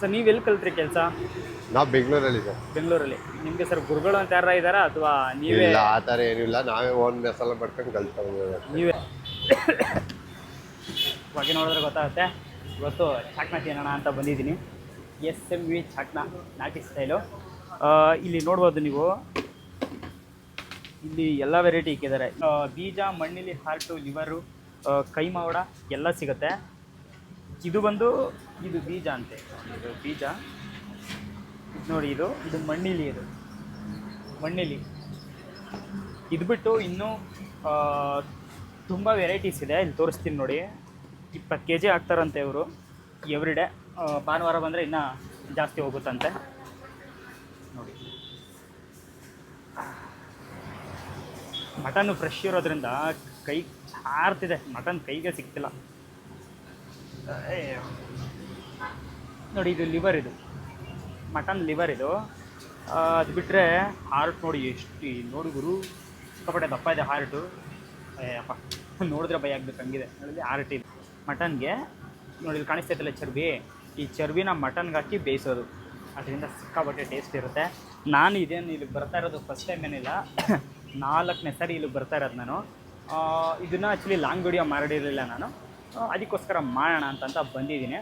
Sir ನೀವು ಎಲ್ಲಿ ಕಲ್ತ್ರಿ ಕೆಲಸ? ನಾವು ಬೆಂಗಳೂರಲ್ಲಿ ಸರ್. ಬೆಂಗಳೂರಲ್ಲಿ. ನಿಮಗೆ ಸರ್ ಗುರುಗಳು ಅಂತ ಯಾರ ಇದ್ದಾರಾ ಅಥವಾ ನೀವೇ? ಇಲ್ಲ ಆ ಥರ ಏನಿಲ್ಲ. ನಾವೇ ಓನ್ ಮೆಸಲ್ಲ ಮಾಡ್ಕೊಂಡು ಕಲ್ತಾ. ನೀವೇ? ಬಗ್ಗೆ ನೋಡಿದ್ರೆ ಗೊತ್ತಾಗುತ್ತೆ. ಇವತ್ತು ಚಾಕ್ನ ತಿನ್ನೋಣ ಅಂತ ಬಂದಿದ್ದೀನಿ. ಎಸ್ ಎಂ ವಿ ಚಾಕ್ನ ನಾಟಿ ಸ್ಟೈಲು ಇಲ್ಲಿ ನೋಡ್ಬೋದು ನೀವು. ಇಲ್ಲಿ ಎಲ್ಲ ವೆರೈಟಿ ಇಕ್ಕಿದ್ದಾರೆ. ಬೀಜ ಮಣ್ಣಿಲಿ ಹಾರ್ಟು ಲಿವರು ಕೈ ಮಾವಡ ಎಲ್ಲ ಸಿಗುತ್ತೆ. ಇದು ಬಂದು, ಇದು ಬೀಜ ಅಂತೆ. ಇದು ಬೀಜ. ಇದು ನೋಡಿ ಇದು ಇದು ಮಣ್ಣಿಲಿ ಇದು. ಮಣ್ಣಿಲಿ. ಇದು ಬಿಟ್ಟು ಇನ್ನೂ ತುಂಬ ವೆರೈಟೀಸ್ ಇದೆ. ಇಲ್ಲಿ ತೋರಿಸ್ತೀನಿ ನೋಡಿ. ಇಪ್ಪತ್ತು ಕೆ ಜಿ ಹಾಕ್ತಾರಂತೆ ಇವರು. ಎವ್ರಿಡೇ ಭಾನುವಾರ ಬಂದರೆ ಇನ್ನೂ ಜಾಸ್ತಿ ಹೋಗುತ್ತಂತೆ. ನೋಡಿ. ಮಟನ್ನು ಫ್ರೆಶ್ ಇರೋದ್ರಿಂದ ಕೈ ಹಾರ್ತಿದೆ ಮಟನ್ ಕೈಗೆ ಸಿಗ್ತಿಲ್ಲ. ಏ. ನೋಡಿ, ಇದು ಲಿವರ್ ಇದು. ಮಟನ್ ಲಿವರ್ ಇದು. ಅದು ಬಿಟ್ಟರೆ ಹಾರ್ಟ್ ನೋಡಿ ಎಷ್ಟು ನೋಡಿ ಗುರು. ಸಿಕ್ಕಾಪಟ್ಟೆ ದಪ್ಪ ಇದೆ ಹಾರ್ಟು. ಅಪ್ಪ. ನೋಡಿದ್ರೆ ಭಯ ಆಗ್ಬೇಕು, ಹಂಗಿದೆ. ನೋಡಿ ಹಾರ್ಟ್ ಇದೆ. ಮಟನ್ಗೆ ನೋಡಿ, ಇಲ್ಲಿ ಕಾಣಿಸ್ತೈತಲ್ಲ ಚರ್ಬಿ. ಈ ಚರ್ಬಿನ ಮಟನ್ಗೆ ಹಾಕಿ ಬೇಯಿಸೋದು. ಅದರಿಂದ ಸಿಕ್ಕಾಪಟ್ಟೆ ಟೇಸ್ಟ್ ಇರುತ್ತೆ. ನಾನು ಇದೇನು ಇಲ್ಲಿ ಬರ್ತಾ ಇರೋದು ಫಸ್ಟ್ ಟೈಮ್ ಏನಿಲ್ಲ. ನಾಲ್ಕನೇ ಸರಿ ಇಲ್ಲಿ ಬರ್ತಾ ಇರೋದು ನಾನು. ಇದನ್ನು ಆ್ಯಕ್ಚುಲಿ ಲಾಂಗ್ ವಿಡಿಯೋ ಮಾಡಿರಲಿಲ್ಲ ನಾನು. ಅದಕ್ಕೋಸ್ಕರ ಮಾಡೋಣ ಅಂತಂತ ಬಂದಿದ್ದೀನಿ.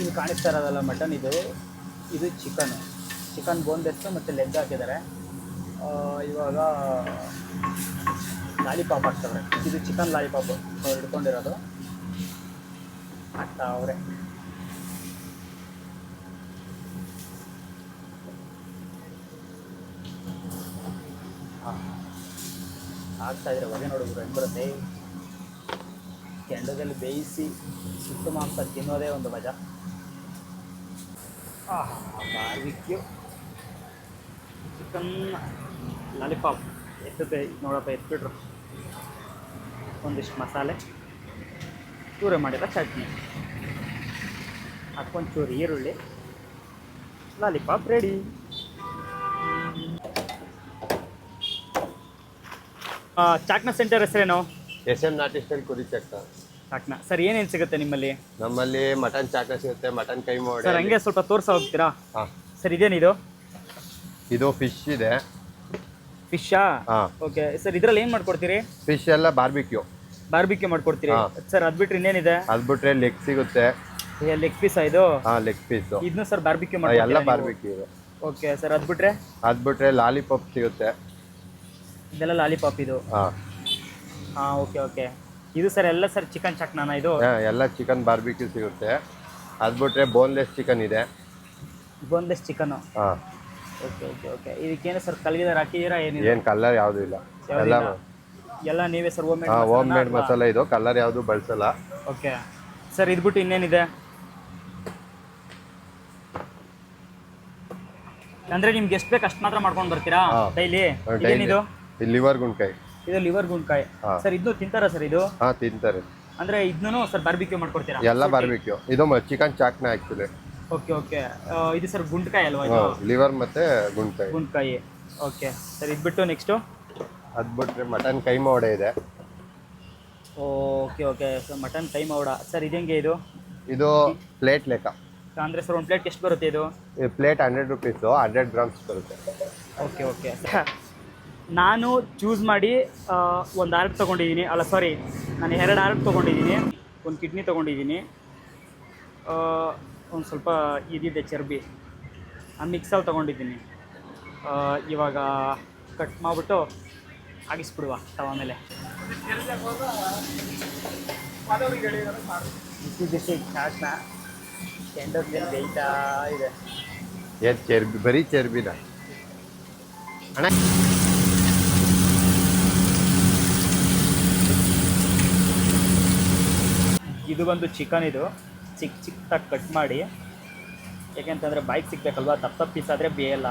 ಇದು ಕಾಣಿಸ್ತಾ ಇರೋದಲ್ಲ ಮಟನ್ ಇದು ಇದು ಚಿಕನ್. ಚಿಕನ್ ಬೋನ್ಲೆಸ್ಸು ಮತ್ತು ಲೆಗ್ ಹಾಕಿದ್ದಾರೆ. ಆ, ಇವಾಗ ಲಾಲಿಪಾಪ್ ಹಾಕ್ತವ್ರೆ ಇದು ಚಿಕನ್ ಲಾಲಿಪಾಪ್ ಅವ್ರು ಹಿಡ್ಕೊಂಡಿರೋದು. ಹಾಕ್ತಾ ಅವ್ರೆ. ಹಾಕ್ತಾ ಇದ್ರೆ ಹೊಗೆ ನೋಡಿದ್ರು ಹೆಂಗೆ ಬರುತ್ತೆ? ಕೆಂಡದಲ್ಲಿ ಬೇಯಿಸಿ ಸುತ್ತ ಮಾಂಸ ತಿನ್ನೋದೇ ಒಂದು ಮಜಾ. Barbecue chicken lollipop. ಎತ್ತದೆ ನೋಡಪ್ಪ ಎತ್ಬಿಟ್ರು. ಒಂದಿಷ್ಟು ಮಸಾಲೆ ಚೂರೆ ಮಾಡಿರೋ ಚಟ್ನಿ. ಹಾಕ್ಕೊಂಡು ಚೂರು ಈರುಳ್ಳಿ ಲಾಲಿಪಾಪ್ ರೆಡಿ. ಚಾಕ್ನ ಸೆಂಟರ್ ಹೆಸರೇನು? S M Nati style Kuri Chakna. Sir ಏನೇನು ಸಿಗುತ್ತೆ ನಿಮ್ಮಲ್ಲಿ? ನಮ್ಮಲ್ಲಿ ಮಟನ್ ಚಾಕ್ನ ಸಿಗುತ್ತೆ ಮಟನ್ ಕೈ ಸರ್ ಮಾಡಿ ಹಂಗೆ ಸ್ವಲ್ಪ ತೋರ್ಸ ಹೋಗ್ತೀರಾ ಹಾಂ. ಸರ್ ಇದೇನಿದು? ಇದು ಫಿಶ್ ಇದೆ. ಫಿಶಾ ಓಕೆ ಸರ್ ಇದ್ರಲ್ಲಿ ಏನ್ ಮಾಡ್ಕೊಡ್ತೀರಿ? ಫಿಶ್ ಎಲ್ಲ ಬಾರ್ಬಿಕ್ಯೂ ಬಾರ್ಬಿಕ್ಯೂ ಮಾಡ್ಕೊಡ್ತೀರಿ. ಸರ್ ಅದ್ ಬಿಟ್ರೆ ಇನ್ನೇನಿದೆ? ಅದ್ ಬಿಟ್ರೆ ಲೆಗ್ ಸಿಗುತ್ತೆ. ಲೆಗ್ ಪೀಸ್ ಇದು? ಲೆಗ್ ಪೀಸ್ ಇದನ್ನ ಸರ್ ಬಾರ್ಬಿಕ್ಯೂ ಎಲ್ಲ ಮಾಡಿ ಬಾರ್ಬಿಕ್ಯೂ ಇದೆ. ಓಕೆ ಸರ್ ಅದ್ ಬಿಟ್ರೆ? ಅದ್ ಬಿಟ್ರೆ ಲಾಲಿಪಾಪ್ ಸಿಗುತ್ತೆ. ಇದೆಲ್ಲ ಲಾಲಿಪಾಪ್ ಇದು? ಹಾಂ. ಓಕೆ ಓಕೆ ಇದು ಸರ್ ಎಲ್ಲ ಸರ್ ಚಿಕನ್ ಚಕ್ನಾನ ಇದು? ಎಲ್ಲ ಚಿಕನ್ ಬಾರ್ಬಿಕ್ಯೂ ಸಿಗುತ್ತೆ. ಅದ್ ಬಿಟ್ರೆ ಬೋನ್ಲೆಸ್ ಚಿಕನ್ ಇದೆ. ಬೋನ್ಲೆಸ್ ಚಿಕನ್ ಹಾಂ. ಓಕೆ ಓಕೆ ಓಕೆ ಇದಕ್ಕೇನು ಸರ್ ಕಲ್ಗಿದಾರ ಹಾಕಿದ್ದೀರಾ ಏನಿದೆ ಏನು ಕಲ್ಲರ್ ಯಾವುದೂ ಇಲ್ಲ. ಎಲ್ಲ ಎಲ್ಲ ನೀವೇ sir home made home made ಮಸಾಲೆ ಇದು ಕಲರ್ ಯಾವುದು ಬಳಸಲ್ಲ. ಓಕೆ ಸರ್ ಇದ್ಬಿಟ್ಟು ಇನ್ನೇನಿದೆ? ಅಂದ್ರೆ ನಿಮ್ಗೆ ಎಷ್ಟು ಬೇಕು ಅಷ್ಟು ಮಾತ್ರ ಮಾಡ್ಕೊಂಡು ಬರ್ತೀರಾ. ಡೈಲಿ ಏನಿದು ಲಿವರ್ ಗುಂಡ್ಕಾಯಿ. ಇದು ಲಿವರ್ ಗುಂಡ್ಕಾಯಿ. ಸರ್ ಇದನ್ನು ತಿಂತಾರಾ ಸರ್ ಇದು? ಹಾಂ ತಿಂತಾರೆ. ಅಂದ್ರೆ ಇದನ್ನು ಸರ್ ಬಾರ್ಬಿಕ್ಯೂ ಮಾಡ್ಕೊಡ್ತೀರಾ? ಎಲ್ಲ ಬಾರ್ಬಿಕ್ಯೂ ಇದು ಚಿಕನ್ ಚಾಕ್ನ ಆ್ಯಕ್ಚುಲಿ ಓಕೆ ಓಕೆ ಇದು ಸರ್ ಗುಂಡ್ಕಾಯಿ ಅಲ್ವಾ ಇದು? ಲಿವರ್ ಮತ್ತೆ ಗುಂಡ್ಕಾಯಿ. ಗುಂಡ್ಕಾಯಿ. ಓಕೆ ಸರ್ ಇದು ಬಿಟ್ಟು ನೆಕ್ಸ್ಟು ಅದು ಬಿಟ್ರೆ ಮಟನ್ ಕೈಮಾ ವಡೆ ಇದೆ. ಓಕೆ ಓಕೆ ಸರ್ ಮಟನ್ ಕೈ ಮೌಡ ಸರ್ ಇದು ಹೆಂಗೆ ಇದು? ಇದು ಪ್ಲೇಟ್ ಲೆಕ್ಕ. ಅಂದರೆ ಸರ್ ಒಂದು ಪ್ಲೇಟ್ ಎಷ್ಟು ಬರುತ್ತೆ ಇದು? Plate hundred rupees hundred grams ಬರುತ್ತೆ. ಓಕೆ ಓಕೆ ನಾನು ಚೂಸ್ ಮಾಡಿ ಒಂದು ಆರ್ಟ್ ತೊಗೊಂಡಿದ್ದೀನಿ. ಅಲ್ಲ ಸಾರಿ ನಾನು ಎರಡು ಆರ್ಟ್ ತೊಗೊಂಡಿದ್ದೀನಿ. ಒಂದು ಕಿಡ್ನಿ ತೊಗೊಂಡಿದ್ದೀನಿ. ಒಂದು ಸ್ವಲ್ಪ ಇದಿದೆ ಚರ್ಬಿ. ಆ ಮಿಕ್ಸಲ್ಲಿ ತೊಗೊಂಡಿದ್ದೀನಿ. ಇವಾಗ ಕಟ್ ಮಾಡಿಬಿಟ್ಟು ಆಗಿಸ್ಬಿಡುವ ತವ ಮೇಲೆ. ಬಿಸಿ ಬಿಸಿ ಚಾಟ್ನ ಕೆಂಡದ ಬೇಯ್ತಾ ಇದೆ. ಏನು ಚರ್ಬಿ? ಬರೀ ಚರ್ಬಿನ? ಅಣ್ಣ. ಇದು ಬಂದು ಚಿಕನ್ ಇದು. ಚಿಕ್ಕ ಚಿಕ್ಕದಾಗಿ ಕಟ್ ಮಾಡಿ, ಯಾಕೆಂತಂದರೆ ಬೈಕ್ ಸಿಗಬೇಕಲ್ವಾ ತಪ್ಪ ತಪ್ಪು ಪೀಸ್ ಆದರೆ ಬೇಯಲ್ಲ,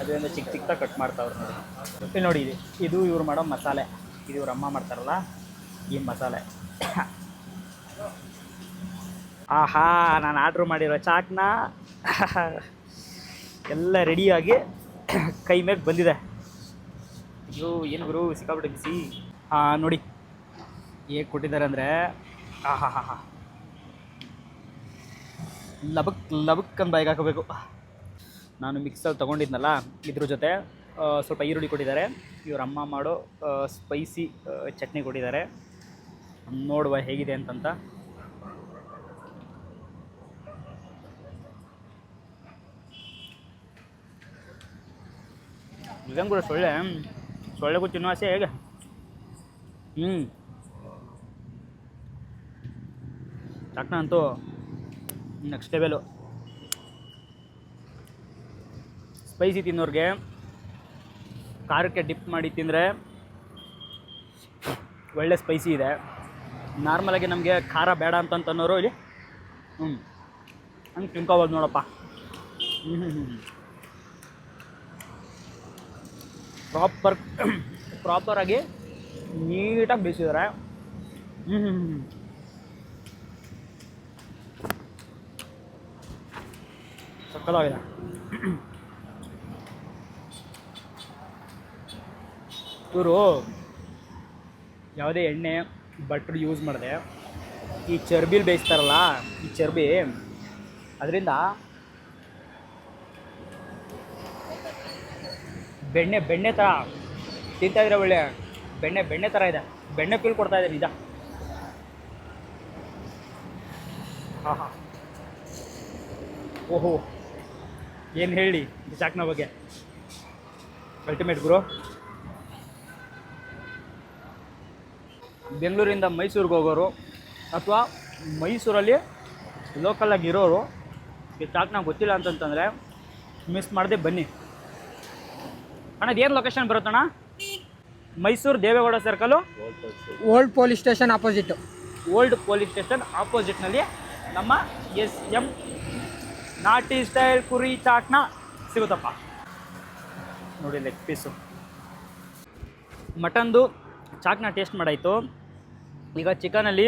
ಅದರಿಂದ ಚಿಕ್ಕ ಚಿಕ್ಕದಾಗಿ ಕಟ್ ಮಾಡ್ತಾವ್ರು ನೋಡಿ. ನೋಡಿ, ಇದು ಇದು ಇವ್ರು ಮಾಡೋ ಮಸಾಲೆ. ಇದು ಇವ್ರ ಅಮ್ಮ ಮಾಡ್ತಾರಲ್ಲ, ಈ ಮಸಾಲೆ. ಆಹಾ, ನಾನು ಆರ್ಡ್ರ್ ಮಾಡಿರೋ ಚಾಕ್ನ ಎಲ್ಲ ರೆಡಿಯಾಗಿ ಕೈ ಮೇಲೆ ಬಂದಿದೆ. ಅಯ್ಯೋ, ಏನು ಗುರು ಸಿಕ್ಕಾಬಿಟ್ಟು ಬಿಸಿ ಹಾಂ ನೋಡಿ, ಹೇಗೆ ಕೊಟ್ಟಿದ್ದಾರೆ ಅಂದರೆ, ಆಹಾ ಹಾ ಹಾ ಲಬಕ್ ಲಬಕ್ ಅಂತ ಬಾಯಿಗೆ ಹಾಕಬೇಕು. ನಾನು ಮಿಕ್ಸಲ್ಲಿ ತೊಗೊಂಡಿದ್ನಲ್ಲ, ಇದ್ರ ಜೊತೆ ಸ್ವಲ್ಪ ಈರುಳ್ಳಿ ಕೊಟ್ಟಿದ್ದಾರೆ. ಇವ್ರ ಅಮ್ಮ ಮಾಡೋ ಸ್ಪೈಸಿ ಚಟ್ನಿ ಕೊಟ್ಟಿದ್ದಾರೆ. ನೋಡುವ ಹೇಗಿದೆ ಅಂತಂತ. ಕೂಡ ಸೊಳ್ಳೆ. ಸೊಳ್ಳೆಗೂ ತಿನ್ನೋ ಆಸೆ ಹೇಗೆ? ಹ್ಞೂ ಚಟ್ನ ಅಂತೂ. ನೆಕ್ಸ್ಟ್ ಲೆವೆಲು ಸ್ಪೈಸಿ ತಿನ್ನೋರಿಗೆ. ಖಾರಕ್ಕೆ ಡಿಪ್ ಮಾಡಿ ತಿಂದರೆ ಒಳ್ಳೆ ಸ್ಪೈಸಿ ಇದೆ. ನಾರ್ಮಲಾಗಿ ನಮಗೆ ಖಾರ ಬೇಡ ಅಂತಂತನ್ನೋರು ಇಲ್ಲಿ ಹ್ಞೂ ಹಂಗೆ ತಿನ್ಕೋಬೋದು ನೋಡಪ್ಪ. ಪ್ರಾಪರ್ ಪ್ರಾಪರಾಗಿ ನೀಟಾಗಿ ಹ್ಞೂ ಹ್ಞೂ ಸಕ್ಕತ್ತಾಗಿದೆ ಇವರು ಯಾವುದೇ ಎಣ್ಣೆ, ಬಟ್ರ್ ಯೂಸ್ ಮಾಡಿದೆ. ಈ ಚರ್ಬಿಲಿ ಬೇಯಿಸ್ತಾರಲ್ಲ, ಈ ಚರ್ಬಿ ಅದರಿಂದ ಬೆಣ್ಣೆ ಬೆಣ್ಣೆ ಥರ ತಿಂತಾ ಇದ್ರೆ ಒಳ್ಳೆ ಬೆಣ್ಣೆ ಬೆಣ್ಣೆ ಥರ ಇದೆ. ಬೆಣ್ಣೆ ಫೀಲ್ ಕೊಡ್ತಾ ಇದೆ. ನಿಜ ಹಾಂ ಓಹೋ. ಏನು ಹೇಳಿ ಈ ಚಾಕ್ನ ಬಗ್ಗೆ? ಅಲ್ಟಿಮೇಟ್ ಗುರು ಬೆಂಗಳೂರಿಂದ ಮೈಸೂರಿಗೆ ಹೋಗೋರು ಅಥವಾ ಮೈಸೂರಲ್ಲಿ ಲೋಕಲಾಗಿ ಇರೋರು ಈ ಗೊತ್ತಿಲ್ಲ ಅಂತಂತಂದರೆ ಮಿಸ್ ಮಾಡಿದೆ ಬನ್ನಿ. ಅಣ್ಣ ಏನು location ಬರುತ್ತಣ್ಣ? Mysuru Devegowda circle old police station opposite old police station ಆಪೋಸಿಟ್ನಲ್ಲಿ ನಮ್ಮ S M Nati style Kuri Chakna ಸಿಗುತ್ತಪ್ಪ. ನೋಡಿ ಲೆಗ್ ಪೀಸು ಮಟನ್ದು ಚಾಟ್ನ ಟೇಸ್ಟ್ ಮಾಡಾಯಿತು. ಈಗ ಚಿಕನಲ್ಲಿ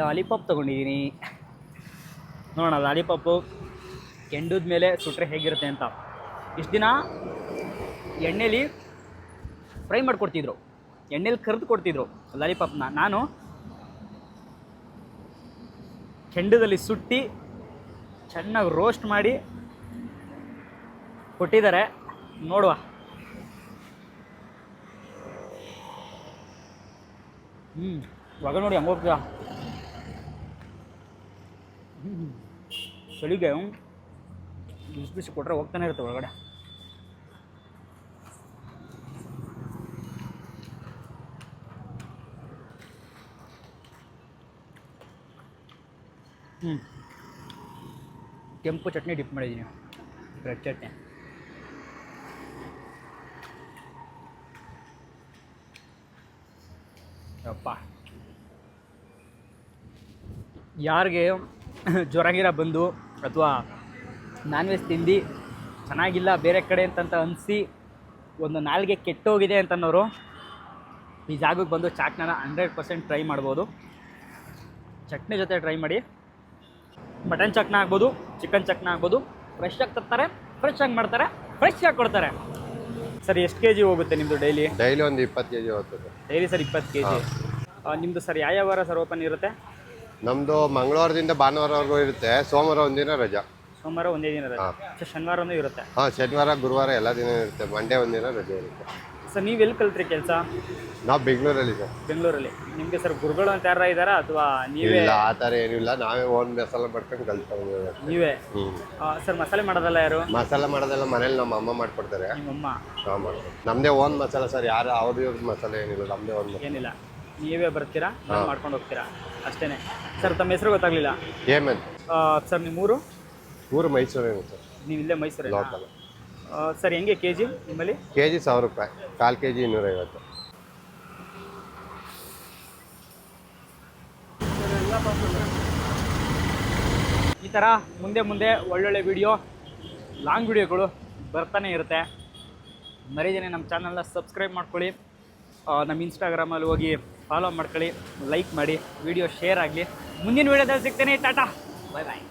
ಲಾಲಿಪಾಪ್ ತೊಗೊಂಡಿದ್ದೀನಿ ನೋಡೋಣ ಲಾಲಿಪಾಪು ಕೆಂಡದ ಮೇಲೆ ಸುಟ್ಟರೆ ಹೇಗಿರುತ್ತೆ ಅಂತ. ಇಷ್ಟು ದಿನ ಎಣ್ಣೆಲಿ ಫ್ರೈ ಮಾಡಿಕೊಡ್ತಿದ್ರು. ಎಣ್ಣೆಲಿ ಕರೆದು ಕೊಡ್ತಿದ್ರು ಲಾಲಿಪಾಪ್ನ ನಾನು ಕೆಂಡದಲ್ಲಿ ಸುಟ್ಟಿ ಚೆನ್ನಾಗಿ ರೋಸ್ಟ್ ಮಾಡಿ ಕೊಟ್ಟಿದ್ದಾರೆ. ನೋಡುವ. ಹ್ಞೂ ಇವಾಗ ನೋಡಿ ಹಂಗೆ ಹೋಗ್ತೀಯ ಚಳಿಗೆ ಬಿಸಿ ಬಿಸಿ ಕೊಟ್ಟರೆ ಹೋಗ್ತಾನೆ ಇರುತ್ತೆ ಒಳಗಡೆ. ಹ್ಞೂ ಕೆಂಪು ಚಟ್ನಿ ಡಿಪ್ ಮಾಡಿದ್ದೀನಿ. ರೆಡ್ ಚಟ್ನಿ. ಅಪ್ಪ ಯಾರಿಗೆ ಜ್ವರಗಿರ ಬಂದು ಅಥವಾ ನಾನ್ ವೆಜ್ ತಿಂದು ಚೆನ್ನಾಗಿಲ್ಲ, ಬೇರೆ ಕಡೆ ಅಂತಂತ ಅನಿಸಿ ಒಂದು ನಾಲ್ಗೆ ಕೆಟ್ಟೋಗಿದೆ ಅಂತನೋರು ಈ ಜಾಗಕ್ಕೆ ಬಂದು ಚಾಟ್ನ ಹಂಡ್ರೆಡ್ ಪರ್ಸೆಂಟ್ ಟ್ರೈ ಮಾಡ್ಬೋದು. ಚಟ್ನಿ ಜೊತೆ ಟ್ರೈ ಮಾಡಿ. ಮಟನ್ ಚಕ್ನ ಆಗ್ಬೋದು ಚಿಕನ್ ಚಕ್ನ ಆಗ್ಬೋದು. ಫ್ರೆಶ್ ಆಗಿ ತರ್ತಾರೆ ಫ್ರೆಶ್ ಆಗಿ ಮಾಡ್ತಾರೆ ಫ್ರೆಶ್ ಆಗಿ ಕೊಡ್ತಾರೆ. ಸರ್ ಎಷ್ಟು ಕೆ ಜಿ ಹೋಗುತ್ತೆ ನಿಮ್ಮದು ಡೈಲಿ ಡೈಲಿ ಒಂದು ಇಪ್ಪತ್ತು ಕೆ ಜಿ ಹೋಗ್ತದೆ. ಡೈಲಿ ಸರ್ ಇಪ್ಪತ್ತು ಕೆ ಜಿ ನಿಮ್ಮದು ಸರ್ ಯಾವ ವಾರ ಸರ್ ಓಪನ್ ಇರುತ್ತೆ? ನಮ್ಮದು ಮಂಗಳವಾರದಿಂದ ಭಾನುವಾರವರೆಗೂ ಇರುತ್ತೆ ಸೋಮವಾರ ಒಂದಿನ ರಜಾ. ಸೋಮವಾರ ಒಂದೇ ದಿನ ರಜೆ. ಶನಿವಾರ ಒಂದು ಇರುತ್ತೆ? ಹಾಂ ಶನಿವಾರ ಗುರುವಾರ ಎಲ್ಲ ದಿನ ಇರುತ್ತೆ ಮಂಡೇ ಒಂದಿನ ರಜೆ ಇರುತ್ತೆ. ಸರ್ ನೀವು ಎಲ್ಲಿ ಕಲ್ತ್ರಿ ಕೆಲಸ? ನಾವು ಬೆಂಗಳೂರಲ್ಲಿ ಸರ್ ಬೆಂಗಳೂರಲ್ಲಿ. ನಿಮಗೆ ಸರ್ ಗುರುಗಳು ಅಂತ ಯಾರ ಇದ್ದಾರಾ ಅಥವಾ ನೀವೇ? ಇಲ್ಲ ಆ ಥರ ಏನಿಲ್ಲ. ನಾವೇ ಓನ್ ಮಸಾಲೆ ಮಾಡ್ಕೊಂಡು ಕಲ್ತ್ಕೊಂಡು ನೀವೇ? ಹ್ಞೂ ಆ, ಸರ್ ಮಸಾಲೆ ಮಾಡೋದಲ್ಲ ಯಾರು? ಮಸಾಲೆ ಮಾಡೋದಲ್ಲ ಮನೇಲಿ ನಮ್ಮ ಅಮ್ಮ ಮಾಡ್ಕೊಡ್ತಾರೆ. ನಿಮ್ಮಮ್ಮ ನಾವು ಮಾಡ್ತೀವಿ ನಮ್ಮದೇ ಓನ್ ಮಸಾಲೆ ಸರ್. ಯಾರು ಅವ್ರದ್ದು ಇವ್ರದ್ದು ಮಸಾಲೆ ಏನಿಲ್ಲ ನಮ್ಮದೇ ಓನ್ ಮಸಾಲ. ಏನಿಲ್ಲ. ನೀವೇ ಬರ್ತೀರಾ? ಬಂದ್ ಮಾಡ್ಕೊಂಡು ಹೋಗ್ತೀರಾ? ಅಷ್ಟೇನೆ. ಸರ್ ತಮ್ಮ ಹೆಸರು ಗೊತ್ತಾಗ್ಲಿಲ್ಲ? ಏಮನ್ ಆ, ಸರ್ ನಿಮ್ಮೂರು? ಊರು ಮೈಸೂರೇನು ಸರ್. ನೀವು ಇಲ್ಲೇ ಮೈಸೂರು ಲೋಕಲ್ ಸರ್ ಹೆಂಗೆ ಕೆ ಜಿ ನಿಮ್ಮಲ್ಲಿ? ಕೆ ಜಿ ಸಾವಿರ ರೂಪಾಯಿ. ಕಾಲು ಕೆ ಜಿ ಇನ್ನೂರೈವತ್ತು. ಈ ಥರ ಮುಂದೆ ಮುಂದೆ ಒಳ್ಳೊಳ್ಳೆ ವಿಡಿಯೋ ಲಾಂಗ್ ವಿಡಿಯೋಗಳು ಬರ್ತಾನೆ ಇರುತ್ತೆ. ಮರಿದೇನೆ ನಮ್ಮ ಚಾನಲ್ನ ಸಬ್ಸ್ಕ್ರೈಬ್ ಮಾಡ್ಕೊಳ್ಳಿ. ನಮ್ಮ ಇನ್ಸ್ಟಾಗ್ರಾಮಲ್ಲಿ ಹೋಗಿ ಫಾಲೋ ಮಾಡ್ಕೊಳ್ಳಿ ಲೈಕ್ ಮಾಡಿ ವಿಡಿಯೋ ಶೇರ್ ಆಗಲಿ. ಮುಂದಿನ ವಿಡಿಯೋದಲ್ಲಿ ಸಿಗ್ತೇನೆ ಟಾಟಾ. ಬಾಯ್ ಬಾಯ್